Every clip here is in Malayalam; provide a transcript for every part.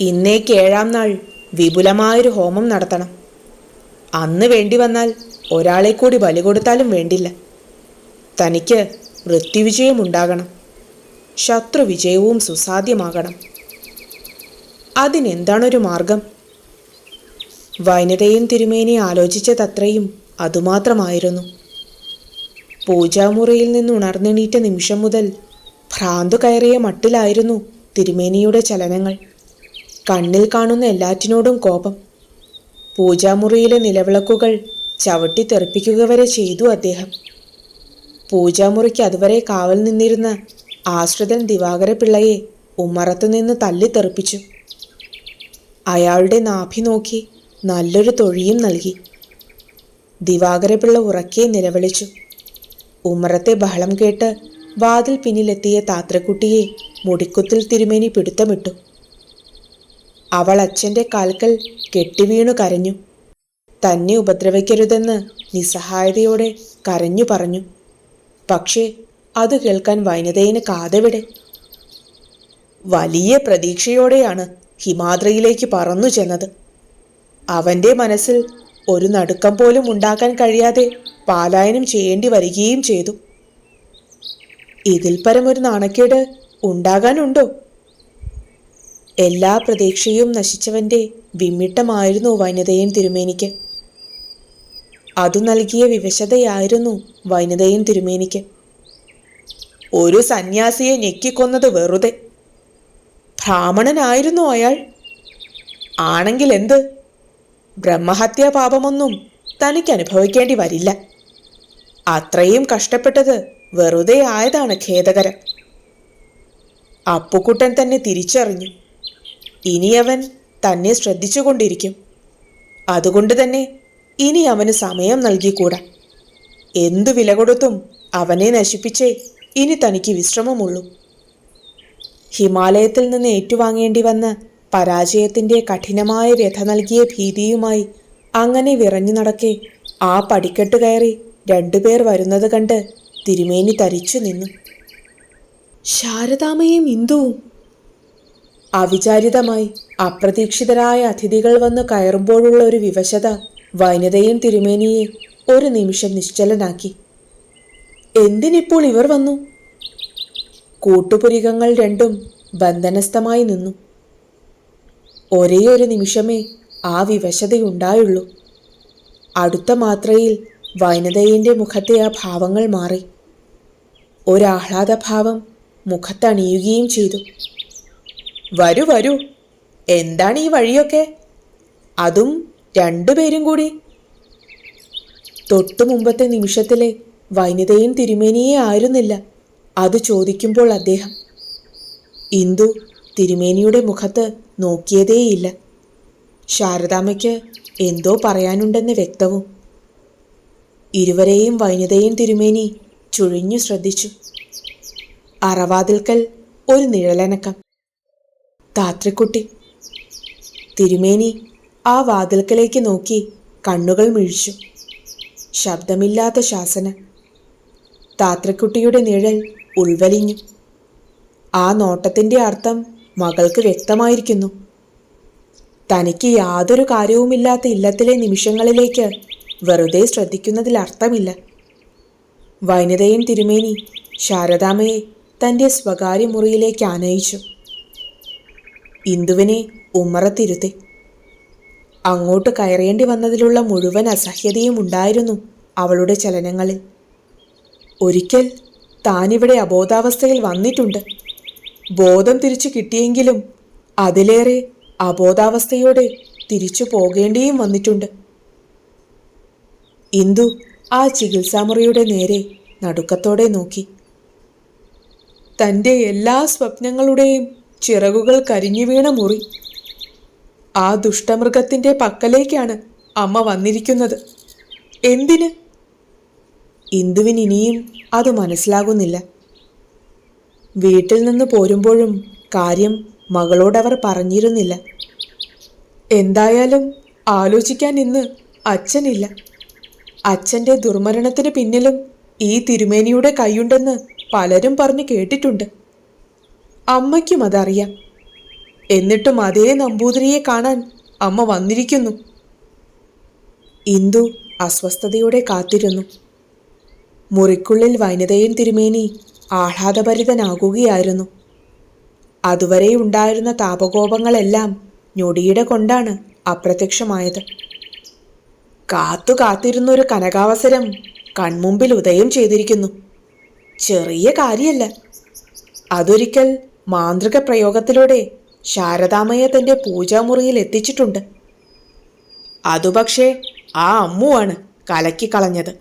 ഇന്നേക്ക് ഏഴാം നാൾ വിപുലമായൊരു ഹോമം നടത്തണം. അന്ന് വേണ്ടി വന്നാൽ ഒരാളെ കൂടി ബലി കൊടുത്താലും വേണ്ടില്ല. തനിക്ക് വൃത്തിവിജയം ഉണ്ടാകണം ശത്രുവിജയവും സുസാധ്യമാകണം. അതിനെന്താണൊരു മാർഗം? വനിതയും തിരുമേനി ആലോചിച്ചതത്രയും അതുമാത്രമായിരുന്നു. പൂജാമുറിയിൽ നിന്ന് ഉണർന്നെണീറ്റ നിമിഷം മുതൽ ഭ്രാന്തു കയറിയ മട്ടിലായിരുന്നു തിരുമേനിയുടെ ചലനങ്ങൾ. കണ്ണിൽ കാണുന്ന എല്ലാറ്റിനോടും കോപം. പൂജാമുറിയിലെ നിലവിളക്കുകൾ ചവിട്ടി തെറിപ്പിക്കുക വരെ ചെയ്തു അദ്ദേഹം. പൂജാമുറിക്ക് അതുവരെ കാവൽ നിന്നിരുന്ന ആശ്രിതൻ ദിവാകര പിള്ളയെ ഉമ്മറത്തു നിന്ന് തല്ലി തെറിപ്പിച്ചു. അയാളുടെ നാഭി നോക്കി നല്ലൊരു തൊഴിയും നൽകി. ദിവാകരപിള്ള ഉറക്കെ നിലവിളിച്ചു. ഉമ്മറത്തെ ബഹളം കേട്ട് വാതിൽ പിന്നിലെത്തിയ താത്രക്കുട്ടിയെ മുടിക്കുത്തിൽ തിരുമേനി പിടുത്തമിട്ടു. അവൾ അച്ഛന്റെ കാൽക്കൽ കെട്ടിവീണു കരഞ്ഞു. തന്നെ ഉപദ്രവിക്കരുതെന്ന് നിസ്സഹായതയോടെ കരഞ്ഞു പറഞ്ഞു. പക്ഷേ അത് കേൾക്കാൻ വൈനതയിന് കാതവിടെ? വലിയ പ്രതീക്ഷയോടെയാണ് ഹിമാദ്രയിലേക്ക് പറന്നു ചെന്നത്. അവന്റെ മനസ്സിൽ ഒരു നടുക്കം പോലും ഉണ്ടാക്കാൻ കഴിയാതെ പാലായനം ചെയ്യേണ്ടി വരികയും ചെയ്തു. ഇതിൽ ഒരു നാണക്കേട് ഉണ്ടാകാനുണ്ടോ? എല്ലാ പ്രതീക്ഷയും നശിച്ചവന്റെ വിമിട്ടമായിരുന്നു വനിതയൻ തിരുമേനിക്ക്. അതു നൽകിയ വിവശതയായിരുന്നു വനിതയൻ തിരുമേനിക്ക്. ഒരു സന്യാസിയെ ഞെക്കിക്കൊന്നത് വെറുതെ. ബ്രാഹ്മണനായിരുന്നു അയാൾ. ആണെങ്കിൽ എന്ത്? ബ്രഹ്മഹത്യാ പാപമൊന്നും തനിക്ക് അനുഭവിക്കേണ്ടി വരില്ല. അത്രയും കഷ്ടപ്പെട്ടത് വെറുതെ ആയതാണ് ഖേദകരം. അപ്പുക്കുട്ടൻ തന്നെ തിരിച്ചറിഞ്ഞു. ഇനി അവൻ തന്നെ ശ്രദ്ധിച്ചുകൊണ്ടിരിക്കും. അതുകൊണ്ട് തന്നെ ഇനി അവന് സമയം നൽകിക്കൂടാ. എന്തു വില കൊടുത്തും അവനെ നശിപ്പിച്ചേ ഇനി തനിക്ക് വിശ്രമമുള്ളൂ. ഹിമാലയത്തിൽ നിന്ന് ഏറ്റുവാങ്ങേണ്ടി വന്ന പരാജയത്തിന്റെ കഠിനമായ വ്യഥ നൽകിയ ഭീതിയുമായി അങ്ങനെ വിറഞ്ഞു നടക്കെ ആ പടിക്കെട്ട് കയറി രണ്ടുപേർ വരുന്നത് കണ്ട് തിരുമേനി തരിച്ചു നിന്നു. ശാരദാമയും ഇന്ദുവും അവിചാരിതമായി അപ്രതീക്ഷിതരായ അതിഥികൾ വന്ന് കയറുമ്പോഴുള്ള ഒരു വിവശത വൈനതയും തിരുമേനിയെ ഒരു നിമിഷം നിശ്ചലനാക്കി. എന്തിനിപ്പോൾ ഇവർ വന്നു? കൂട്ടുപുരികങ്ങൾ രണ്ടും ബന്ധനസ്ഥമായി നിന്നു. ഒരേ ഒരു നിമിഷമേ ആ വിവശതയുണ്ടായുള്ളൂ. അടുത്ത മാത്രയിൽ വൈനതയിന്റെ മുഖത്തെ ആ ഭാവങ്ങൾ മാറി. ഒരാഹ്ലാദഭാവം മുഖത്തണിയുകയും ചെയ്തു. വരൂ വരൂ. എന്താണ് ഈ വഴിയൊക്കെ? അതും രണ്ടുപേരും കൂടി. തൊട്ടു മുമ്പത്തെ നിമിഷത്തിലെ വനിതയും തിരുമേനിയെ ആയിരുന്നില്ല. അത് ചോദിക്കുമ്പോൾ അദ്ദേഹം ഇന്ദു തിരുമേനിയുടെ മുഖത്ത് നോക്കിയതേയില്ല. ശാരദാമ്മയ്ക്ക് എന്തോ പറയാനുണ്ടെന്ന് വ്യക്തവും. ഇരുവരെയും വനിതയും തിരുമേനി ചുഴിഞ്ഞു ശ്രദ്ധിച്ചു. അറവാതിൽക്കൽ ഒരു നിഴലനക്കം. താത്രിക്കുട്ടി. തിരുമേനി ആ വാതിൽക്കലേക്ക് നോക്കി കണ്ണുകൾ മിഴിച്ചു. ശബ്ദമില്ലാത്ത ശാസന. താത്രക്കുട്ടിയുടെ നിഴൽ ഉൾവലിഞ്ഞു. ആ നോട്ടത്തിന്റെ അർത്ഥം മകൾക്ക് വ്യക്തമായിരിക്കുന്നു. തനിക്ക് യാതൊരു കാര്യവുമില്ലാത്ത ഇല്ലത്തിലെ നിമിഷങ്ങളിലേക്ക് വെറുതെ ശ്രദ്ധിക്കുന്നതിൽ അർത്ഥമില്ല. വനിതയും തിരുമേനി ശാരദാമയെ തന്റെ സ്വകാര്യ മുറിയിലേക്ക് ആനയിച്ചു. ഇന്ദുവിനെ ഉമ്മറത്തിരുത്തി. അങ്ങോട്ട് കയറേണ്ടി വന്നതിലുള്ള മുഴുവൻ അസഹ്യതയും ഉണ്ടായിരുന്നു അവളുടെ ചലനങ്ങളിൽ. ഒരിക്കൽ താനിവിടെ അബോധാവസ്ഥയിൽ വന്നിട്ടുണ്ട്. ബോധം തിരിച്ചു കിട്ടിയെങ്കിലും അതിലേറെ അബോധാവസ്ഥയോടെ തിരിച്ചു പോകേണ്ടിയും വന്നിട്ടുണ്ട്. ഇന്ദു ആ ചികിത്സാമുറിയുടെ നേരെ നടുക്കത്തോടെ നോക്കി. തന്റെ എല്ലാ സ്വപ്നങ്ങളുടെയും ചിറകുകൾ കരിഞ്ഞു വീണ മുറി. ആ ദുഷ്ടമൃഗത്തിന്റെ പക്കലേക്കാണ് അമ്മ വന്നിരിക്കുന്നത്. എന്തിന്? ഇന്ദുവിന് ഇനിയും അത് മനസ്സിലാകുന്നില്ല. വീട്ടിൽ നിന്ന് പോരുമ്പോഴും കാര്യം മകളോടവർ പറഞ്ഞിരുന്നില്ല. എന്തായാലും ആലോചിക്കാൻ ഇന്ന് അച്ഛനില്ല. അച്ഛന്റെ ദുർമരണത്തിന് പിന്നിലും ഈ തിരുമേനിയുടെ കൈയുണ്ടെന്ന് പലരും പറഞ്ഞു കേട്ടിട്ടുണ്ട്. അമ്മയ്ക്കും അതറിയാം. എന്നിട്ടും അതേ നമ്പൂതിരിയെ കാണാൻ അമ്മ വന്നിരിക്കുന്നു. ഇന്ദു അസ്വസ്ഥതയോടെ കാത്തിരുന്നു. മുറിക്കുള്ളിൽ വനിതയും തിരുമേനി ആഹ്ലാദഭരിതനാകുകയായിരുന്നു. അതുവരെ ഉണ്ടായിരുന്ന താപകോപങ്ങളെല്ലാം ഞൊടിയുടെ കൊണ്ടാണ് അപ്രത്യക്ഷമായത്. കാത്തു കാത്തിരുന്നൊരു കനകാവസരം കൺമുമ്പിൽ ഉദയം ചെയ്തിരിക്കുന്നു. ചെറിയ കാര്യമല്ല. അതൊരിക്കൽ മാന്ത്രിക പ്രയോഗത്തിലൂടെ ശാരദാമയെ തന്റെ പൂജാമുറിയിൽ എത്തിച്ചിട്ടുണ്ട്. അതുപക്ഷേ ആ അമ്മുവാണ് കലക്കിക്കളഞ്ഞത്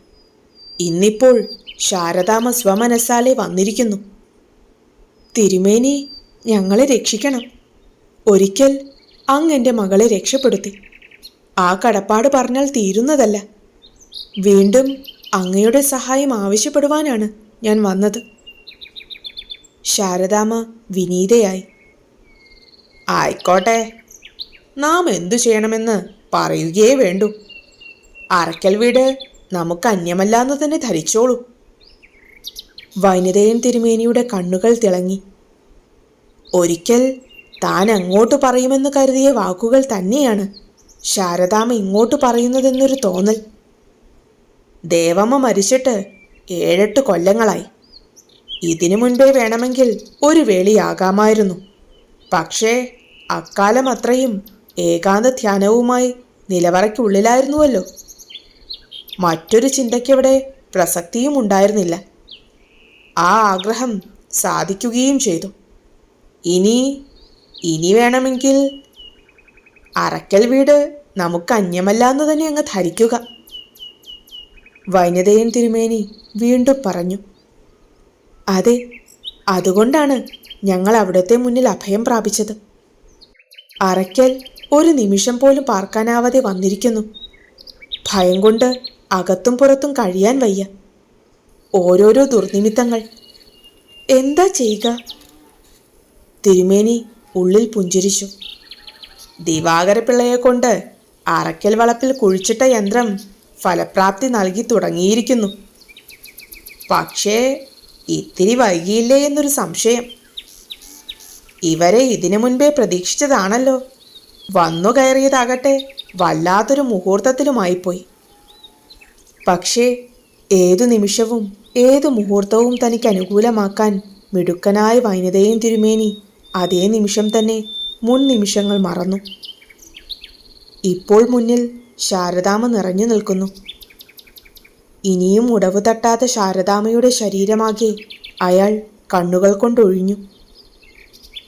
ഇന്നിപ്പോൾ ശാരദാമ സ്വമനസ്സാലെ വന്നിരിക്കുന്നു. തിരുമേനി ഞങ്ങളെ രക്ഷിക്കണം. ഒരിക്കൽ അങ്ങ് എന്റെ മകളെ രക്ഷപ്പെടുത്തി. ആ കടപ്പാട് പറഞ്ഞാൽ തീരുന്നതല്ല. വീണ്ടും അങ്ങയുടെ സഹായം ആവശ്യപ്പെടുവാനാണ് ഞാൻ വന്നത്. ശാരദാമ്മ വിനീതയായി. ആയിക്കോട്ടെ നാം എന്തു ചെയ്യണമെന്ന് പറയുകയേ വേണ്ടൂ. അറക്കൽ വീട് നമുക്ക് അന്യമല്ലാന്ന് തന്നെ ധരിച്ചോളൂ. വനിതയൻ തിരുമേനിയുടെ കണ്ണുകൾ തിളങ്ങി. ഒരിക്കൽ താൻ അങ്ങോട്ട് പറയുമെന്ന് കരുതിയ വാക്കുകൾ തന്നെയാണ് ശാരദാമ്മ ഇങ്ങോട്ട് പറയുന്നതെന്നൊരു തോന്നൽ. ദേവമ്മ മരിച്ചിട്ട് ഏഴെട്ട് കൊല്ലങ്ങളായി. ഇതിനു മുൻപേ വേണമെങ്കിൽ ഒരു വേളിയാകാമായിരുന്നു. പക്ഷേ അക്കാലം അത്രയും ഏകാന്ത ധ്യാനവുമായി നിലവറയ്ക്കുള്ളിലായിരുന്നുവല്ലോ. മറ്റൊരു ചിന്തയ്ക്കവിടെ പ്രസക്തിയും ഉണ്ടായിരുന്നില്ല. ആ ആഗ്രഹം സാധിക്കുകയും ചെയ്തു. ഇനി ഇനി വേണമെങ്കിൽ അറക്കൽ വീട് നമുക്ക് അന്യമല്ല എന്ന് തന്നെ അങ്ങ് ധരിക്കുക. വൈനതയൻ തിരുമേനി വീണ്ടും പറഞ്ഞു. അതെ അതുകൊണ്ടാണ് ഞങ്ങൾ അവിടത്തെ മുന്നിൽ അഭയം പ്രാപിച്ചത്. അറയ്ക്കൽ ഒരു നിമിഷം പോലും പാർക്കാനാവാതെ വന്നിരിക്കുന്നു. ഭയം കൊണ്ട് അകത്തും പുറത്തും കഴിയാൻ വയ്യ. ഓരോരോ ദുർനിമിത്തങ്ങൾ. എന്താ ചെയ്യുക? തിരുമേനി ഉള്ളിൽ പുഞ്ചിരിച്ചു. ദിവാകരപിള്ളയെ കൊണ്ട് അറയ്ക്കൽ വളപ്പിൽ കുഴിച്ചിട്ട യന്ത്രം ഫലപ്രാപ്തി നൽകി തുടങ്ങിയിരിക്കുന്നു. പക്ഷേ ഇത്തിരി വൈകിയില്ലേ എന്നൊരു സംശയം. ഇവരെ ഇതിനു മുൻപേ പ്രതീക്ഷിച്ചതാണല്ലോ. വന്നു കയറിയതാകട്ടെ വല്ലാത്തൊരു മുഹൂർത്തത്തിലുമായിപ്പോയി. പക്ഷേ ഏതു നിമിഷവും ഏതു മുഹൂർത്തവും തനിക്ക് അനുകൂലമാക്കാൻ മിടുക്കനായ വൈനതയും തിരുമേനി അതേ നിമിഷം തന്നെ മുൻ നിമിഷങ്ങൾ മറന്നു. ഇപ്പോൾ മുന്നിൽ ശാരദാമ നിറഞ്ഞു നിൽക്കുന്നു. ഇനിയും ഉടവ് തട്ടാത്ത ശാരദാമയുടെ ശരീരമാകെ അയാൾ കണ്ണുകൾ കൊണ്ടൊഴിഞ്ഞു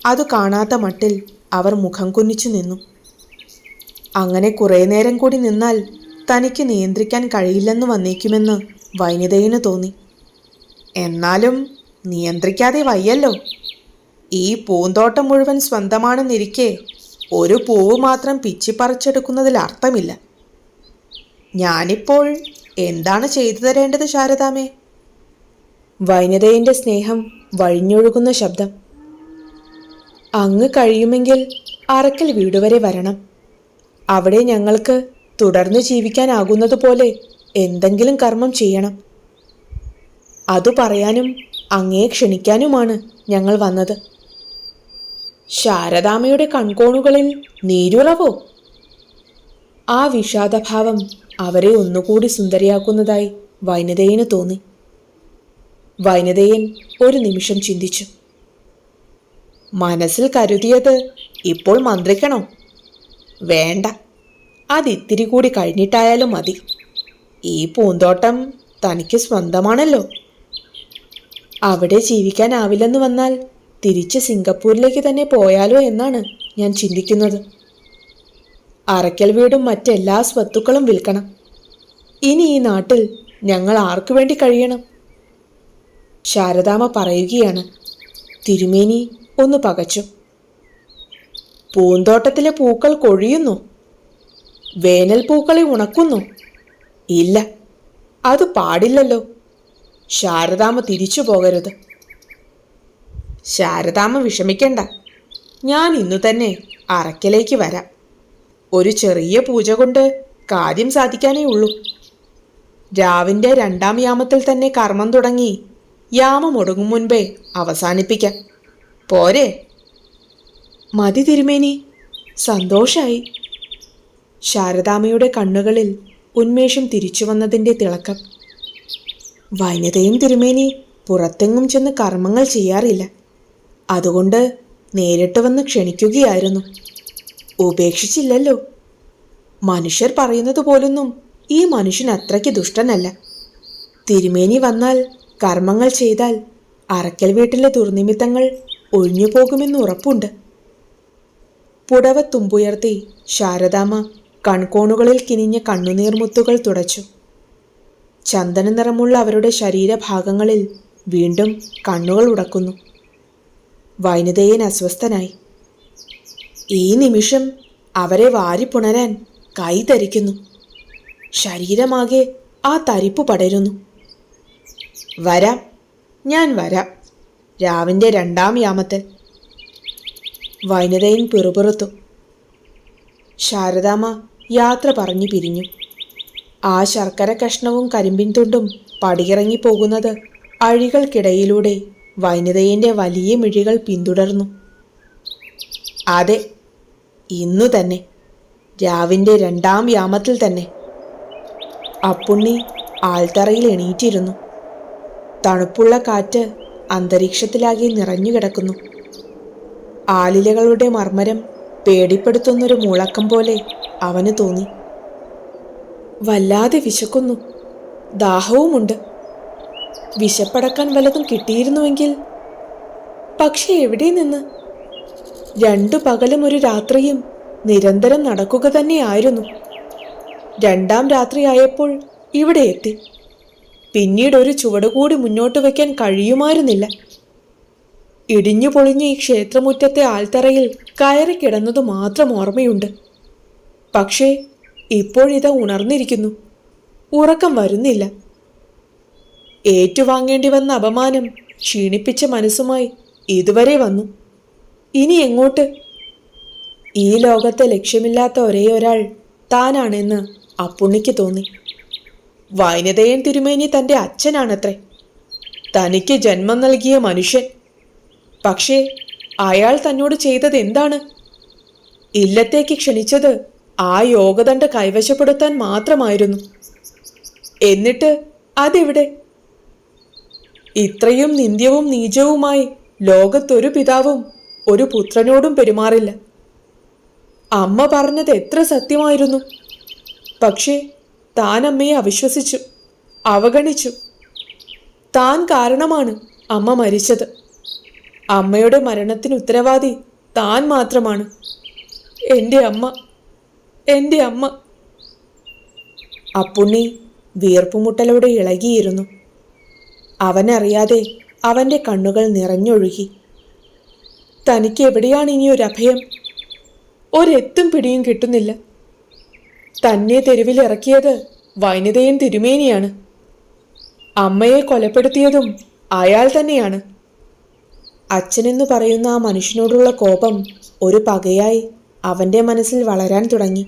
അത് കാണാത്ത മട്ടിൽ അവർ മുഖം കുനിച്ചു നിന്നു. അങ്ങനെ കുറേ നേരം കൂടി നിന്നാൽ തനിക്ക് നിയന്ത്രിക്കാൻ കഴിയില്ലെന്ന് വന്നേക്കുമെന്ന് വൈനിതയിന് തോന്നി. എന്നാലും നിയന്ത്രിക്കാതെ വയ്യല്ലോ. ഈ പൂന്തോട്ടം മുഴുവൻ സ്വന്തമാണെന്നിരിക്കെ ഒരു പൂവ് മാത്രം പിച്ചിപ്പറിച്ചെടുക്കുന്നതിൽ അർത്ഥമില്ല. ഞാനിപ്പോൾ എന്താണ് ചെയ്തു തരേണ്ടത് ശാരദാമേ? വൈനതയുടെ സ്നേഹം വഴിഞ്ഞൊഴുകുന്ന ശബ്ദം. അങ്ങ് കഴിയുമെങ്കിൽ അറക്കൽ വീടുവരെ വരണം. അവിടെ ഞങ്ങൾക്ക് തുടർന്ന് ജീവിക്കാനാകുന്നതുപോലെ എന്തെങ്കിലും കർമ്മം ചെയ്യണം. അതു പറയാനും അങ്ങേ ക്ഷണിക്കാനുമാണ് ഞങ്ങൾ വന്നത്. ശാരദാമയുടെ കൺകോണുകളിൽ നീരുറവോ? ആ വിഷാദഭാവം അവരെ ഒന്നുകൂടി സുന്ദരിയാക്കുന്നതായി വൈനതയന് തോന്നി. വൈനതയൻ ഒരു നിമിഷം ചിന്തിച്ചു. മനസ്സിൽ കരുതിയത് ഇപ്പോൾ മന്ത്രിക്കണോ? വേണ്ട. അതിത്തിരി കൂടി കഴിഞ്ഞിട്ടായാലും മതി. ഈ പൂന്തോട്ടം തനിക്ക് സ്വന്തമാണല്ലോ. അവിടെ ജീവിക്കാനാവില്ലെന്ന് വന്നാൽ തിരിച്ച് സിംഗപ്പൂരിലേക്ക് തന്നെ പോയാലോ എന്നാണ് ഞാൻ ചിന്തിക്കുന്നത്. അറയ്ക്കൽ വീടും മറ്റെല്ലാ സ്വത്തുക്കളും വിൽക്കണം. ഇനി ഈ നാട്ടിൽ ഞങ്ങൾ ആർക്കു വേണ്ടി കഴിയണം? ശാരദാമ പറയുകയാണ്. തിരുമേനി ഒന്ന് പകച്ചു. പൂന്തോട്ടത്തിലെ പൂക്കൾ കൊഴിയുന്നു. വേനൽ പൂക്കളെ ഉണക്കുന്നു. ഇല്ല അത് പാടില്ലല്ലോ. ശാരദാമ തിരിച്ചു പോകരുത്. ശാരദാമ വിഷമിക്കണ്ട. ഞാൻ ഇന്നു തന്നെ അറയ്ക്കലേക്ക് വരാം. ഒരു ചെറിയ പൂജ കൊണ്ട് കാര്യം സാധിക്കാനേ ഉള്ളൂ. രാവിന്റെ രണ്ടാം യാമത്തിൽ തന്നെ കർമ്മം തുടങ്ങി യാമം ഒടുങ്ങും മുൻപേ അവസാനിപ്പിക്കാം. പോരെ? മതി തിരുമേനി. സന്തോഷായി. ശാരദാമ്മയുടെ കണ്ണുകളിൽ ഉന്മേഷം തിരിച്ചു വന്നതിന്റെ തിളക്കം. വനിതയും തിരുമേനി പുറത്തെങ്ങും ചെന്ന് കർമ്മങ്ങൾ ചെയ്യാറില്ല. അതുകൊണ്ട് നേരിട്ട് വന്ന് ക്ഷണിക്കുകയായിരുന്നു. ഉപേക്ഷിച്ചില്ലല്ലോ. മനുഷ്യർ പറയുന്നത് പോലൊന്നും ഈ മനുഷ്യൻ അത്രയ്ക്ക് ദുഷ്ടനല്ല. തിരുമേനി വന്നാൽ കർമ്മങ്ങൾ ചെയ്താൽ അറക്കൽ വീട്ടിലെ ദുർനിമിത്തങ്ങൾ ഒഴിഞ്ഞു പോകുമെന്ന് ഉറപ്പുണ്ട്. പുടവ തുമ്പുയർത്തി ശാരദാമ്മ കൺകോണുകളിൽ കിനിഞ്ഞ കണ്ണുനീർമുത്തുകൾ തുടച്ചു. ചന്ദന നിറമുള്ള അവരുടെ ശരീരഭാഗങ്ങളിൽ വീണ്ടും കണ്ണുകൾ ഉടക്കുന്നു. വൈനതയൻ അസ്വസ്ഥനായി. ഈ നിമിഷം അവരെ വാരിപ്പുണരാൻ കൈ തരിക്കുന്നു ശരീരമാകെ ആ തരിപ്പ് പടരുന്നു. വരാം ഞാൻ വരാം. രാവിന്റെ രണ്ടാം യാമത്തിൽ വൈനതയൻ പിറുപിറുത്തു. ശാരദാമ്മ യാത്ര പറഞ്ഞു പിരിഞ്ഞു. ആ ശർക്കര കഷ്ണവും കരിമ്പിൻ തുണ്ടും പടിയിറങ്ങിപ്പോകുന്നത് അഴികൾക്കിടയിലൂടെ വനിതയിന്റെ വലിയ മിഴികൾ പിന്തുടർന്നു. അതെ ഇന്നു തന്നെ. രാവിന്റെ രണ്ടാം യാമത്തിൽ തന്നെ. അപ്പുണ്ണി ആൾത്തറയിൽ എണീറ്റിരുന്നു. തണുപ്പുള്ള കാറ്റ് അന്തരീക്ഷത്തിലാകെ നിറഞ്ഞുകിടക്കുന്നു ആലിലകളുടെ മർമ്മരം പേടിപ്പെടുത്തുന്നൊരു മുളക്കം പോലെ അവന് തോന്നി. വല്ലാതെ വിശക്കുന്നു. ദാഹവുമുണ്ട്. വിശപ്പടക്കാൻ വല്ലതും കിട്ടിയിരുന്നുവെങ്കിൽ പക്ഷെ എവിടെ നിന്ന് രണ്ടു പകലും ഒരു രാത്രിയും നിരന്തരം നടക്കുക തന്നെയായിരുന്നു. രണ്ടാം രാത്രിയായപ്പോൾ ഇവിടെ എത്തി. പിന്നീട് ഒരു ചുവട് കൂടി മുന്നോട്ട് വയ്ക്കാൻ കഴിയുമായിരുന്നില്ല. ഇടിഞ്ഞു പൊളിഞ്ഞ ഈ ക്ഷേത്രമുറ്റത്തെ ആൽത്തറയിൽ കയറി കിടന്നത് മാത്രം ഓർമ്മയുണ്ട്. പക്ഷേ ഇപ്പോഴിത ഉണർന്നിരിക്കുന്നു. ഉറക്കം വരുന്നില്ല. ഏറ്റുവാങ്ങേണ്ടി വന്ന അപമാനം ക്ഷീണിപ്പിച്ച മനസ്സുമായി ഇതുവരെ വന്നു. ഇനി എങ്ങോട്ട്? ഈ ലോകത്തെ ലക്ഷ്യമില്ലാത്ത ഒരേ ഒരാൾ താനാണെന്ന് അപ്പുണ്ണിക്ക് തോന്നി. വൈനതയൻ തിരുമേനി തന്റെ അച്ഛനാണത്രേ. തനിക്ക് ജന്മം നൽകിയ മനുഷ്യൻ. പക്ഷേ അയാൾ തന്നോട് ചെയ്തത് എന്താണ്? ഇല്ലത്തേക്ക് ക്ഷണിച്ചത് ആ യോഗദണ്ഡ കൈവശപ്പെടുത്താൻ മാത്രമായിരുന്നു. എന്നിട്ട് അതെവിടെ? ഇത്രയും നിന്ദ്യവും നീചവുമായി ലോകത്തൊരു പിതാവും ഒരു പുത്രനോടും പെരുമാറില്ല. അമ്മ പറഞ്ഞത് എത്ര സത്യമായിരുന്നു. പക്ഷേ താൻ അമ്മയെ അവിശ്വസിച്ചു അവഗണിച്ചു. താൻ കാരണമാണ് അമ്മ മരിച്ചത്. അമ്മയുടെ മരണത്തിന് ഉത്തരവാദി താൻ മാത്രമാണ്. എന്റെ അമ്മ എന്റെ അമ്മ. അപ്പുണ്ണി വീർപ്പുമുട്ടലോടെ ഇളകിയിരുന്നു. അവനറിയാതെ അവന്റെ കണ്ണുകൾ നിറഞ്ഞൊഴുകി. തനിക്ക് എവിടെയാണ് ഇനി ഒരു അഭയം ഒരെത്തും പിടിയും കിട്ടുന്നില്ല. തന്നെ തെരുവിൽ ഇറക്കിയത് വനിതയൻ തിരുമേനിയാണ്. അമ്മയെ കൊലപ്പെടുത്തിയതും അയാൾ തന്നെയാണ്. അച്ഛനെന്ന് പറയുന്ന ആ മനുഷ്യനോടുള്ള കോപം ഒരു പകയായി അവന്റെ മനസ്സിൽ വളരാൻ തുടങ്ങി.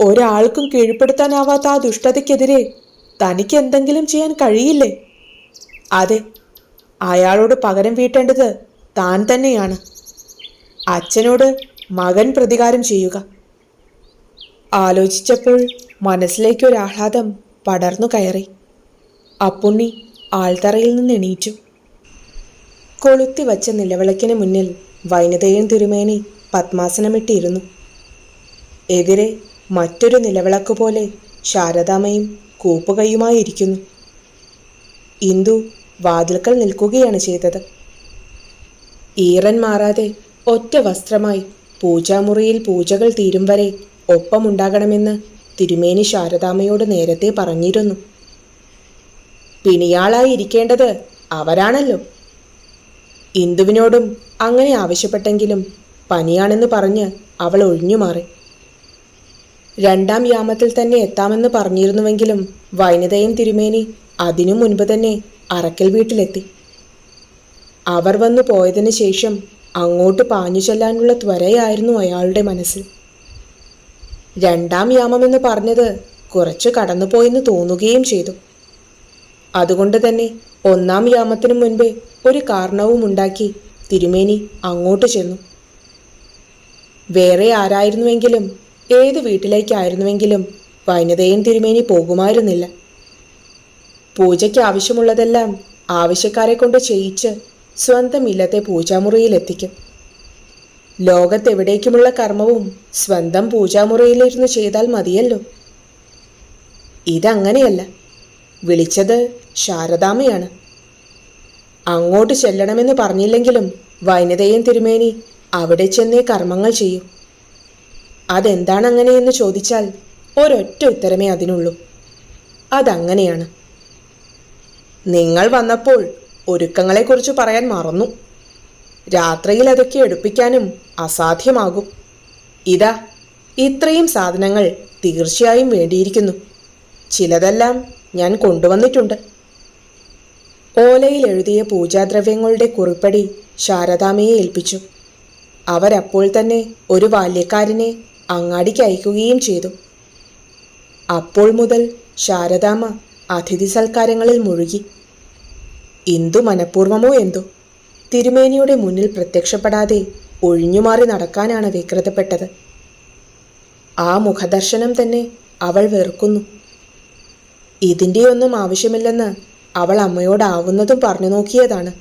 ഒരാൾക്കും കീഴ്പ്പെടുത്താനാവാത്ത ആ ദുഷ്ടതയ്ക്കെതിരെ തനിക്ക് എന്തെങ്കിലും ചെയ്യാൻ കഴിയില്ലേ? അതെ അയാളോട് പകരം വീട്ടേണ്ടത് താൻ തന്നെയാണ്. അച്ഛനോട് മകൻ പ്രതികാരം ചെയ്യുക. ആലോചിച്ചപ്പോൾ മനസ്സിലേക്കൊരാഹ്ലാദം പടർന്നു കയറി. അപ്പുണ്ണി ആൾത്തറയിൽ നിന്ന് എണീറ്റു. കൊളുത്തി വച്ച നിലവിളക്കിന് മുന്നിൽ വൈനതയും തിരുമേനി പത്മാസനമിട്ടിരുന്നു. എതിരെ മറ്റൊരു നിലവിളക്ക് പോലെ ശാരദാമയും കൂപ്പുകയുമായിരിക്കുന്നു. ഇന്ദു വാതിൽക്കൽ നിൽക്കുകയാണ് ചെയ്തത്. ഈറൻ മാറാതെ ഒറ്റ വസ്ത്രമായി പൂജാമുറിയിൽ പൂജകൾ തീരും വരെ ഒപ്പമുണ്ടാകണമെന്ന് തിരുമേനി ശാരദാമ്മയോട് നേരത്തെ പറഞ്ഞിരുന്നു. പിണിയാളായി ഇരിക്കേണ്ടത് അവരാണല്ലോ. ഇന്ദുവിനോടും അങ്ങനെ ആവശ്യപ്പെട്ടെങ്കിലും പനിയാണെന്ന് പറഞ്ഞ് അവൾ ഒഴിഞ്ഞുമാറി രണ്ടാം യാമത്തിൽ തന്നെ എത്താമെന്ന് പറഞ്ഞിരുന്നുവെങ്കിലും വൈനതയും തിരുമേനി അതിനു മുൻപ് തന്നെ അറക്കൽ വീട്ടിലെത്തി. അവർ വന്നു പോയതിന് ശേഷം അങ്ങോട്ട് പാഞ്ഞു ചെല്ലാനുള്ള ത്വരയായിരുന്നു അയാളുടെ മനസ്സിൽ രണ്ടാം യാമമെന്ന് പറഞ്ഞത് കുറച്ച് കടന്നുപോയെന്ന് തോന്നുകയും ചെയ്തു. അതുകൊണ്ട് തന്നെ ഒന്നാം യാമത്തിനു മുൻപേ ഒരു കാരണവും ഉണ്ടാക്കി തിരുമേനി അങ്ങോട്ട് ചെന്നു. വേറെ ആരായിരുന്നുവെങ്കിലും ഏത് വീട്ടിലേക്കായിരുന്നുവെങ്കിലും വനിതയും തിരുമേനി പോകുമായിരുന്നില്ല. പൂജയ്ക്ക് ആവശ്യമുള്ളതെല്ലാം ആവശ്യക്കാരെ കൊണ്ട് ചെയ്യിച്ച് സ്വന്തം ഇല്ലത്തെ പൂജാമുറിയിലെത്തിക്കും. ലോകത്തെവിടേക്കുമുള്ള കർമ്മവും സ്വന്തം പൂജാമുറിയിലിരുന്ന് ചെയ്താൽ മതിയല്ലോ. ഇതങ്ങനെയല്ല. വിളിച്ചത് ശാരദാമയാണ് അങ്ങോട്ട് ചെല്ലണമെന്ന് പറഞ്ഞില്ലെങ്കിലും വൈനതയും തിരുമേനി അവിടെ ചെന്നേ കർമ്മങ്ങൾ ചെയ്യൂ. അതെന്താണ് അങ്ങനെയെന്ന് ചോദിച്ചാൽ ഒരൊറ്റ ഉത്തരമേ അതിനുള്ളൂ. അതങ്ങനെയാണ്. നിങ്ങൾ വന്നപ്പോൾ ഒരുക്കങ്ങളെക്കുറിച്ച് പറയാൻ മറന്നു. രാത്രിയിൽ അതൊക്കെ എടുപ്പിക്കാനും അസാധ്യമാകും. ഇതാ ഇത്രയും സാധനങ്ങൾ തീർച്ചയായും വേണ്ടിയിരിക്കുന്നു. ചിലതെല്ലാം ഞാൻ കൊണ്ടുവന്നിട്ടുണ്ട്. ഓലയിൽ എഴുതിയ പൂജാദ്രവ്യങ്ങളുടെ കുറിപ്പടി ശാരദാമയെ ഏൽപ്പിച്ചു. അവരപ്പോൾ തന്നെ ഒരു ബാല്യക്കാരനെ അങ്ങാടിക്ക് അയക്കുകയും ചെയ്തു. അപ്പോൾ മുതൽ ശാരദാമ അതിഥി സൽക്കാരങ്ങളിൽ മുഴുകി. ഇന്ദു മനഃപൂർവമോ എന്തോ. തിരുമേനിയുടെ മുന്നിൽ പ്രത്യക്ഷപ്പെടാതെ ഒഴിഞ്ഞുമാറി നടക്കാനാണ് വ്യഗ്രതപ്പെട്ടത് ആ മുഖദർശനം തന്നെ അവൾ വെറുക്കുന്നു. ഇതിന്റെയൊന്നും ആവശ്യമില്ലെന്ന് അവൾ അമ്മയോടാവുന്നതും പറഞ്ഞു നോക്കിയതാണ്.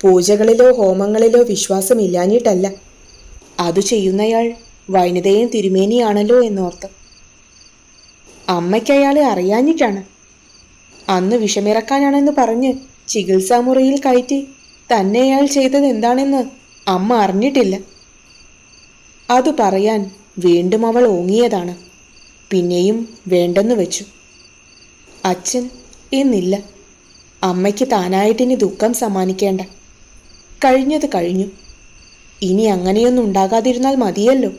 പൂജകളിലോ ഹോമങ്ങളിലോ വിശ്വാസമില്ലാഞ്ഞിട്ടല്ല. അത് ചെയ്യുന്നയാൾ വനിതയും തിരുമേനിയാണല്ലോ എന്നോർത്ത്. അമ്മയ്ക്ക് അയാളെ അറിയാഞ്ഞിട്ടാണ്. അന്ന് വിഷമിറക്കാനാണെന്ന് പറഞ്ഞ് ചികിത്സാമുറിയിൽ കയറ്റി തന്നെ അയാൾ ചെയ്തത് എന്താണെന്ന് അമ്മ അറിഞ്ഞിട്ടില്ല. അത് പറയാൻ വീണ്ടും അവൾ ഓങ്ങിയതാണ്. പിന്നെയും വേണ്ടെന്ന് വെച്ചു. അച്ഛൻ എന്നില്ല. അമ്മയ്ക്ക് താനായിട്ടിനി ദുഃഖം സമ്മാനിക്കേണ്ട. കഴിഞ്ഞത് കഴിഞ്ഞു. ഇനി അങ്ങനെയൊന്നും ഉണ്ടാകാതിരുന്നാൽ മതിയല്ലോ.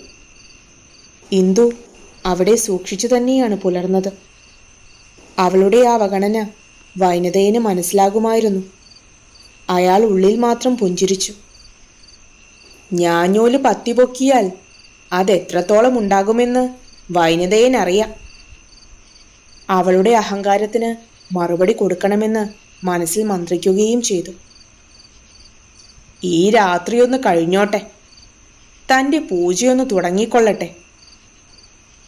ഇന്ദു അവിടെ സൂക്ഷിച്ചു തന്നെയാണ് പുലർന്നത്. അവളുടെ ആ അവഗണന വൈനതയന് മനസ്സിലാകുമായിരുന്നു. അയാൾ ഉള്ളിൽ മാത്രം പുഞ്ചിരിച്ചു. ഞാഞ്ഞോൽ പത്തിപൊക്കിയാൽ അതെത്രത്തോളം ഉണ്ടാകുമെന്ന് വൈനതയനറിയാം അവളുടെ അഹങ്കാരത്തിന് മറുപടി കൊടുക്കണമെന്ന് മനസ്സിൽ മന്ത്രിക്കുകയും ചെയ്തു. ഈ രാത്രിയൊന്ന് കഴിഞ്ഞോട്ടെ. തന്റെ പൂജയൊന്ന് തുടങ്ങിക്കൊള്ളട്ടെ.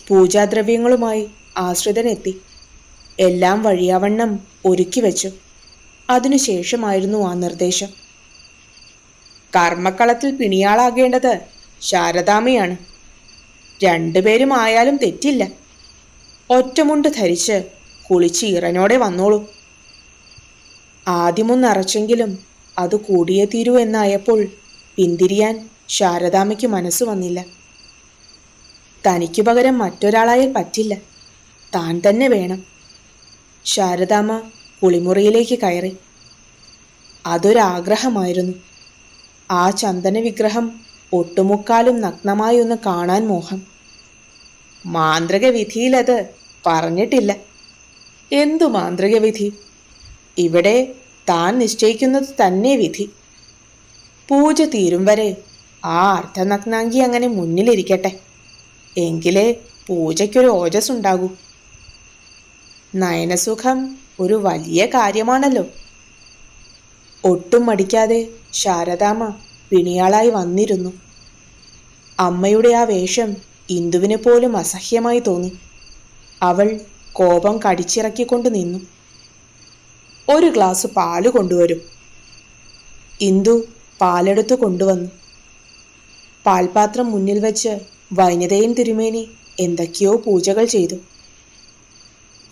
പൂജാദ്രവ്യങ്ങളുമായി ആശ്രിതനെത്തി എല്ലാം വഴിയാവണ്ണം ഒരുക്കി വെച്ചു. അതിനുശേഷമായിരുന്നു ആ നിർദ്ദേശം. കർമ്മക്കളത്തിൽ പിണിയാളാകേണ്ടത് ശാരദാമയാണ് രണ്ടുപേരും ആയാലും തെറ്റില്ല. ഒറ്റമുണ്ട് ധരിച്ച് കുളിച്ച് ഇറനോടെ വന്നോളൂ. ആദ്യമൊന്നറച്ചെങ്കിലും അത് കൂടിയേ തീരൂ എന്നായപ്പോൾ പിന്തിരിയാൻ ശാരദാമയ്ക്ക് മനസ്സ് വന്നില്ല. തനിക്കു പകരം മറ്റൊരാളായാൽ പറ്റില്ല. താൻ തന്നെ വേണം. ശാരദാമ്മ കുളിമുറിയിലേക്ക് കയറി. അതൊരാഗ്രഹമായിരുന്നു. ആ ചന്ദന വിഗ്രഹം ഒട്ടുമുക്കാലും നഗ്നമായി ഒന്ന് കാണാൻ മോഹം. മാന്ത്രിക വിധിയിലത് പറഞ്ഞിട്ടില്ല. എന്തു മാന്ത്രിക വിധി ഇവിടെ താൻ നിശ്ചയിക്കുന്നത് തന്നെ വിധി. പൂജ തീരും വരെ ആ അർദ്ധനഗ്നാങ്കി അങ്ങനെ മുന്നിലിരിക്കട്ടെ. എങ്കിലേ പൂജയ്ക്കൊരു ഓജസ് ഉണ്ടാകൂ നയനസുഖം ഒരു വലിയ കാര്യമാണല്ലോ. ഒട്ടും മടിക്കാതെ ശാരദാമ്മ പിണിയാളായി വന്നിരുന്നു. അമ്മയുടെ ആ വേഷം ഇന്ദുവിനെ പോലും അസഹ്യമായി തോന്നി. അവൾ കോപം കടിച്ചിറക്കിക്കൊണ്ട് നിന്നു. ഒരു ഗ്ലാസ് പാൽ കൊണ്ടുവരും. ഇന്ദു പാലെടുത്ത് കൊണ്ടുവന്നു. പാൽപാത്രം മുന്നിൽ വെച്ച് വൈനതയും തിരുമേനി എന്തൊക്കെയോ പൂജകൾ ചെയ്തു.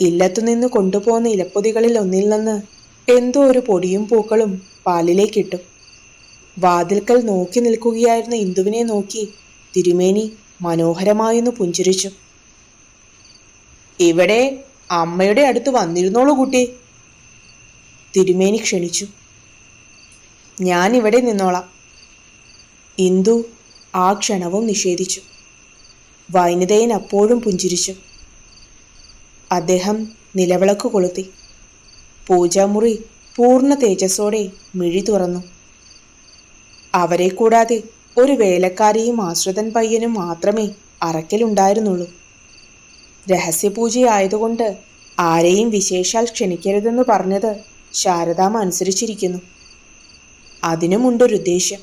ഇല്ലത്തുനിന്ന് കൊണ്ടുപോകുന്ന ഇലപ്പൊതികളിൽ ഒന്നിൽ നിന്ന് എന്തോ ഒരു പൊടിയും പൂക്കളും പാലിലേക്കിട്ടു വാതിൽക്കൽ നോക്കി നിൽക്കുകയായിരുന്ന ഇന്ദുവിനെ നോക്കി തിരുമേനി മനോഹരമായൊന്ന് പുഞ്ചിരിച്ചു. ഇവിടെ അമ്മയുടെ അടുത്ത് വന്നിരുന്നോളൂ കുട്ടി തിരുമേനി ക്ഷണിച്ചു. ഞാൻ ഇവിടെ നിന്നോളാം ഇന്ദു ആ ക്ഷണവും നിഷേധിച്ചു. വൈനതയൻ അപ്പോഴും പുഞ്ചിരിച്ചു. അദ്ദേഹം നിലവിളക്ക് കൊളുത്തി. പൂജാമുറി പൂർണ തേജസ്സോടെ മിഴി തുറന്നു. അവരെ കൂടാതെ ഒരു വേലക്കാരിയും ആശ്രിതൻ പയ്യനും മാത്രമേ അറക്കലുണ്ടായിരുന്നുള്ളൂ രഹസ്യപൂജയായതുകൊണ്ട് ആരെയും വിശേഷാൽ ക്ഷണിക്കരുതെന്ന് പറഞ്ഞത് ശാരദാമ അനുസരിച്ചിരിക്കുന്നു. അതിനുമുണ്ടൊരു ഉദ്ദേശ്യം.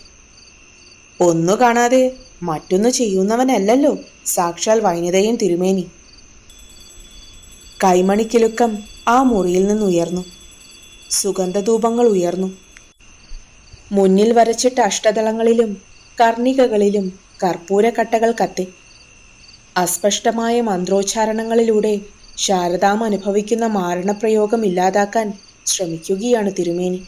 ഒന്നു കാണാതെ മറ്റൊന്ന് ചെയ്യുന്നവനല്ലല്ലോ സാക്ഷാൽ വൈനതയും തിരുമേനി. കൈമണിക്കിലുക്കം ആ മുറിയിൽ നിന്നുയർന്നു. സുഗന്ധധൂപങ്ങൾ ഉയർന്നു. മുന്നിൽ വരച്ചിട്ട അഷ്ടതളങ്ങളിലും കർണികകളിലും കർപ്പൂരക്കട്ടകൾ കത്തി. അസ്പഷ്ടമായ മന്ത്രോച്ചാരണങ്ങളിലൂടെ ശാരദാം അനുഭവിക്കുന്ന മാരണപ്രയോഗം ഇല്ലാതാക്കാൻ ശ്രമിക്കുകയാണ് തിരുമേനി.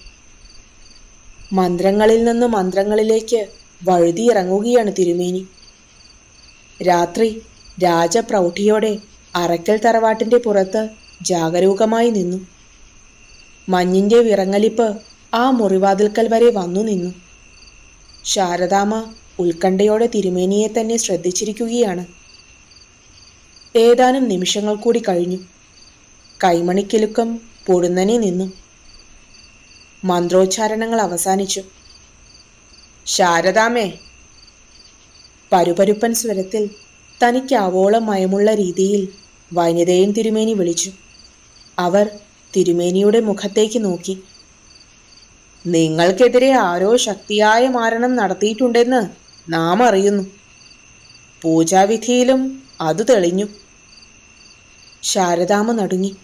മന്ത്രങ്ങളിൽ നിന്ന് മന്ത്രങ്ങളിലേക്ക് വഴുതിയിറങ്ങുകയാണ് തിരുമേനി. രാത്രി രാജപ്രൗഢിയോടെ അറക്കൽ തറവാട്ടിന്റെ പുറത്ത് ജാഗരൂകമായി നിന്നു. മഞ്ഞിന്റെ വിറങ്ങലിപ്പ് ആ മുറിവാതിൽക്കൽ വരെ വന്നു നിന്നു. ശാരദാമ്മ ഉത്കണ്ഠയോടെ തിരുമേനിയെ തന്നെ ശ്രദ്ധിച്ചിരിക്കുകയാണ്. ഏതാനും നിമിഷങ്ങൾ കൂടി കഴിഞ്ഞു. കൈമണിക്കിലുക്കം പൊടുന്നനെ നിന്നു. മന്ത്രോച്ചാരണങ്ങൾ അവസാനിച്ചു. ശാരദാമേ പരുപരുപ്പൻ സ്വരത്തിൽ തനിക്ക് ആവോളം മയമുള്ള രീതിയിൽ വനിതയും തിരുമേനി വിളിച്ചു. അവർ തിരുമേനിയുടെ മുഖത്തേക്ക് നോക്കി. നിങ്ങൾക്കെതിരെ ആരോ ശക്തിയായ മാരണം നടത്തിയിട്ടുണ്ടെന്ന് നാം അറിയുന്നു. പൂജാവിധിയിലും അത് തെളിഞ്ഞു. ശാരദാമ നടുങ്ങി.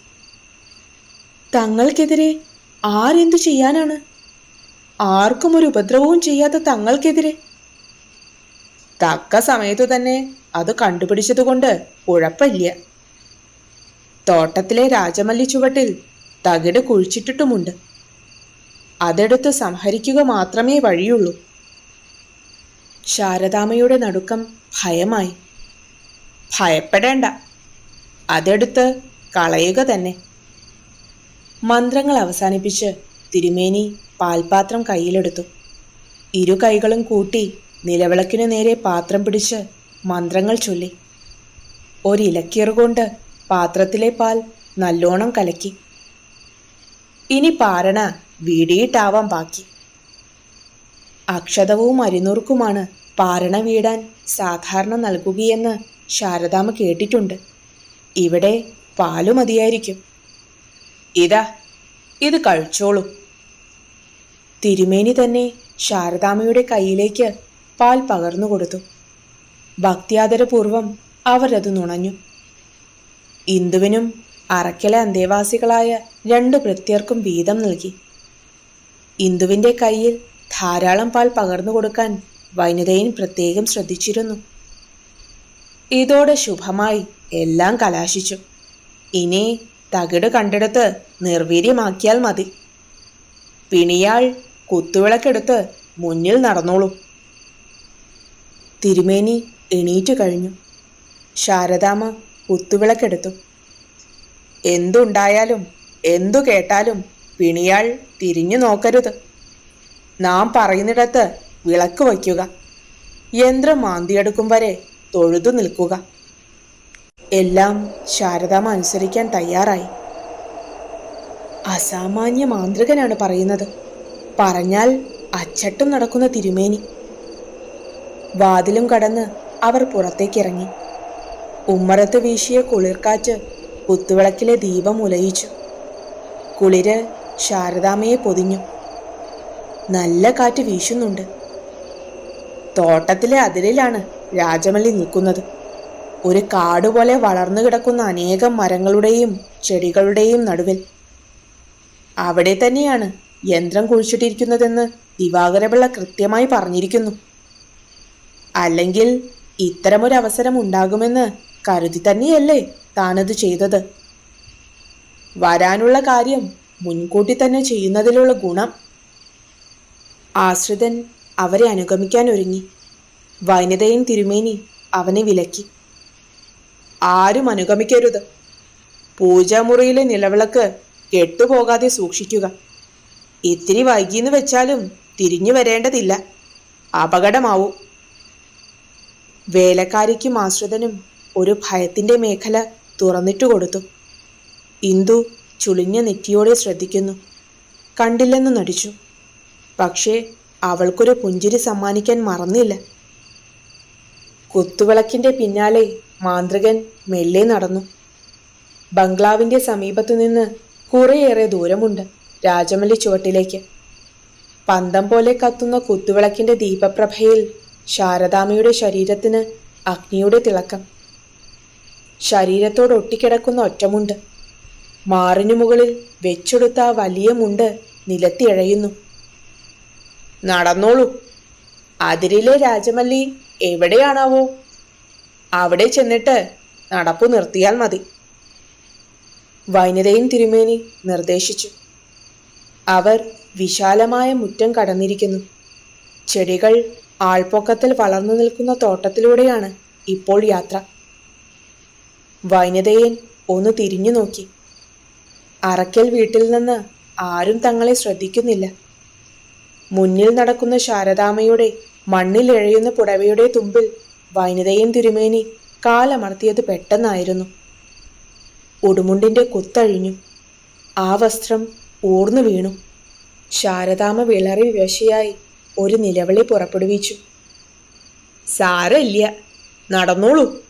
തങ്ങൾക്കെതിരെ ആരെന്തു ചെയ്യാനാണ്? ആർക്കും ഒരു ഉപദ്രവവും ചെയ്യാത്ത തങ്ങൾക്കെതിരെ? തക്ക സമയത്തു തന്നെ അത് കണ്ടുപിടിച്ചതുകൊണ്ട് കുഴപ്പമില്ല. തോട്ടത്തിലെ രാജമല്ലി ചുവട്ടിൽ തകിട് കുഴിച്ചിട്ടിട്ടുമുണ്ട്. അതെടുത്ത് സംഹരിക്കുക മാത്രമേ വഴിയുള്ളൂ. ശാരദാമയുടെ നടുക്കം ഭയമായി. ഭയപ്പെടേണ്ട. അതെടുത്ത് കളയുക തന്നെ. മന്ത്രങ്ങൾ അവസാനിപ്പിച്ച് തിരുമേനി പാൽപാത്രം കയ്യിലെടുത്തു. ഇരു കൈകളും കൂട്ടി നിലവിളക്കിനു നേരെ പാത്രം പിടിച്ച് മന്ത്രങ്ങൾ ചൊല്ലി. ഒരിലക്കീറുകൊണ്ട് പാത്രത്തിലെ പാൽ നല്ലോണം കലക്കി. ഇനി പാരണ വീടിയിട്ടാവാൻ ബാക്കി. അക്ഷതവും അരിനൂർക്കുമാണ് പാരണ വീടാൻ സാധാരണ നൽകുകയെന്ന് ശാരദാമ കേട്ടിട്ടുണ്ട്. ഇവിടെ പാലു മതിയായിരിക്കും. ഇതാ ഇത് കഴിച്ചോളൂ. തിരുമേനി തന്നെ ശാരദാമയുടെ കയ്യിലേക്ക് പാൽ പകർന്നു കൊടുത്തു ഭക്ത്യാദരപൂർവം അവരത് നുണഞ്ഞു. ഇന്ദുവിനും അറക്കലെ അന്തേവാസികളായ രണ്ടു ഭൃത്യർക്കും വീതം നൽകി. ഇന്ദുവിന്റെ കയ്യിൽ ധാരാളം പാൽ പകർന്നു കൊടുക്കാൻ വനിതയും പ്രത്യേകം ശ്രദ്ധിച്ചിരുന്നു. ഇതോടെ ശുഭമായി എല്ലാം കലാശിച്ചു. ഇനി തകിട് കണ്ടെടുത്ത് നിർവീര്യമാക്കിയാൽ മതി. പിണിയാൾ കുത്തുവിളക്കെടുത്ത് മുന്നിൽ നടന്നോളൂ. തിരുമേനി എണീറ്റു കഴിഞ്ഞു. ശാരദാമ്മ കുത്തുവിളക്കെടുത്തു. എന്തുണ്ടായാലും എന്തു കേട്ടാലും പിണിയാൾ തിരിഞ്ഞു നോക്കരുത്. നാം പറയുന്നിടത്ത് വിളക്ക് വയ്ക്കുക. യന്ത്രം മാന്തിയെടുക്കും വരെ തൊഴുതു നിൽക്കുക. എല്ലാം ശാരദാമ അനുസരിക്കാൻ തയ്യാറായി. അസാമാന്യ മാന്ത്രികനാണ് പറയുന്നത്. പറഞ്ഞാൽ അച്ചട്ടും നടക്കുന്ന തിരുമേനി. വാതിലും കടന്ന് അവർ പുറത്തേക്കിറങ്ങി. ഉമ്മറത്ത് വീശിയ കുളിർക്കാറ്റ് കുത്തുവിളക്കിലെ ദീപം ഉലയിച്ചു. കുളിര് ശാരദാമ്മയെ പൊതിഞ്ഞു. നല്ല കാറ്റ് വീശുന്നുണ്ട്. തോട്ടത്തിലെ അതിരിലാണ് രാജമല്ലി നിൽക്കുന്നത്. ഒരു കാടുപോലെ വളർന്നു കിടക്കുന്ന അനേകം മരങ്ങളുടെയും ചെടികളുടെയും നടുവിൽ. അവിടെ തന്നെയാണ് യന്ത്രം കുഴിച്ചിട്ടിരിക്കുന്നതെന്ന് ദിവാകരപിള്ള കൃത്യമായി പറഞ്ഞിരിക്കുന്നു. അല്ലെങ്കിൽ ഇത്തരമൊരവസരം ഉണ്ടാകുമെന്ന് കരുതി തന്നെയല്ലേ താനത് ചെയ്തത്? വരാനുള്ള കാര്യം മുൻകൂട്ടി തന്നെ ചെയ്യുന്നതിലുള്ള ഗുണം. ആശ്രിതൻ അവരെ അനുഗമിക്കാൻ ഒരുങ്ങി. വനിതയും തിരുമേനി അവനെ വിലക്കി. ആരും അനുഗമിക്കരുത്. പൂജാമുറിയിലെ നിലവിളക്ക് കെട്ടുപോകാതെ സൂക്ഷിക്കുക. ഇത്തിരി വൈകിയെന്ന് വെച്ചാലും തിരിഞ്ഞു വരേണ്ടതില്ല. അപകടമാവും. വേലക്കാരിക്കും ആശ്രിതനും ഒരു ഭയത്തിന്റെ മേഖല തുറന്നിട്ടു കൊടുത്തു. ഇന്ദു ചുളിഞ്ഞ നെറ്റിയോടെ ശ്രദ്ധിക്കുന്നു. കണ്ടില്ലെന്ന് നടിച്ചു. പക്ഷേ അവൾക്കൊരു പുഞ്ചിരി സമ്മാനിക്കാൻ മറന്നില്ല. കുത്തുവിളക്കിന്റെ പിന്നാലെ മാന്ത്രികൻ മെല്ലെ നടന്നു. ബംഗ്ലാവിന്റെ സമീപത്തു നിന്ന് കുറേയേറെ ദൂരമുണ്ട് രാജമല്ലി ചുവട്ടിലേക്ക്. പന്തം പോലെ കത്തുന്ന കുത്തുവിളക്കിന്റെ ദീപപ്രഭയിൽ ശാരദാമയുടെ ശരീരത്തിന് അഗ്നിയുടെ തിളക്കം. ശരീരത്തോട് ഒട്ടിക്കിടക്കുന്ന ഒറ്റമുണ്ട്. മാറിനു മുകളിൽ വെച്ചെടുത്ത ആ വലിയ മുണ്ട് നിലത്തിഴയുന്നു നടന്നോളൂ. അതിരിലെ രാജമല്ലി എവിടെയാണാവോ? അവിടെ ചെന്നിട്ട് നടപ്പു നിർത്തിയാൽ മതി. വൈനതയും തിരുമേനി നിർദ്ദേശിച്ചു. അവർ വിശാലമായ മുറ്റം കടന്നിരിക്കുന്നു. ചെടികൾ ആൾപ്പൊക്കത്തിൽ വളർന്നു നിൽക്കുന്ന തോട്ടത്തിലൂടെയാണ് ഇപ്പോൾ യാത്ര. വൈനതയൻ ഒന്ന് തിരിഞ്ഞു നോക്കി. അറക്കൽ വീട്ടിൽ നിന്ന് ആരും തങ്ങളെ ശ്രദ്ധിക്കുന്നില്ല. മുന്നിൽ നടക്കുന്ന ശാരദാമ്മയുടെ മണ്ണിൽ എഴയുന്ന പുടവയുടെ തുമ്പിൽ വൈനതയൻ തിരുമേനി കാലമർത്തിയത് പെട്ടെന്നായിരുന്നു. ഉടുമുണ്ടിന്റെ കുത്തഴിഞ്ഞു. ആ വസ്ത്രം ഊർന്നു വീണു. ശാരദാമ വിളറി വിവശയായി ഒരു നിലവിളി പുറപ്പെടുവിച്ചു. സാരമില്ല. നടന്നോളൂ.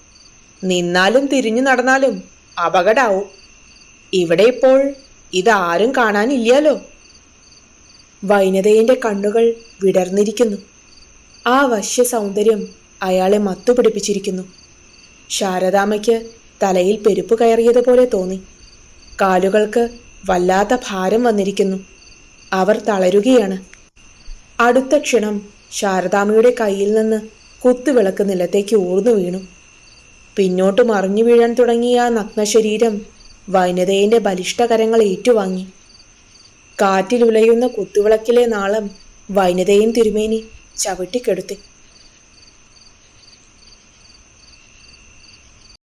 നിന്നാലും തിരിഞ്ഞു നടന്നാലും അപകടാവും. ഇവിടെ ഇപ്പോൾ ഇതാരും കാണാനില്ലല്ലോ. വൈനതയുടെ കണ്ണുകൾ വിടർന്നിരിക്കുന്നു. ആ വശ്യ സൗന്ദര്യം അയാളെ മത്തുപിടിപ്പിച്ചിരിക്കുന്നു. ശാരദാമയ്ക്ക് തലയിൽ പെരുപ്പ് കയറിയതുപോലെ തോന്നി. കാലുകൾക്ക് വല്ലാത്ത ഭാരം വന്നിരിക്കുന്നു. അവർ തളരുകയാണ്. അടുത്ത ക്ഷണം ശാരദാമയുടെ കയ്യിൽ നിന്ന് കുത്തുവിളക്ക് നിലത്തേക്ക് ഊർന്നു വീണു. പിന്നോട്ട് മറിഞ്ഞു വീഴാൻ തുടങ്ങിയ ആ നഗ്നശരീരം വനിതയിന്റെ ബലിഷ്ഠകരങ്ങൾ ഏറ്റുവാങ്ങി. കാറ്റിലുലയുന്ന കുത്തുവിളക്കിലെ നാളം വൈനതയും തിരുമേനി ചവിട്ടിക്കെടുത്തി.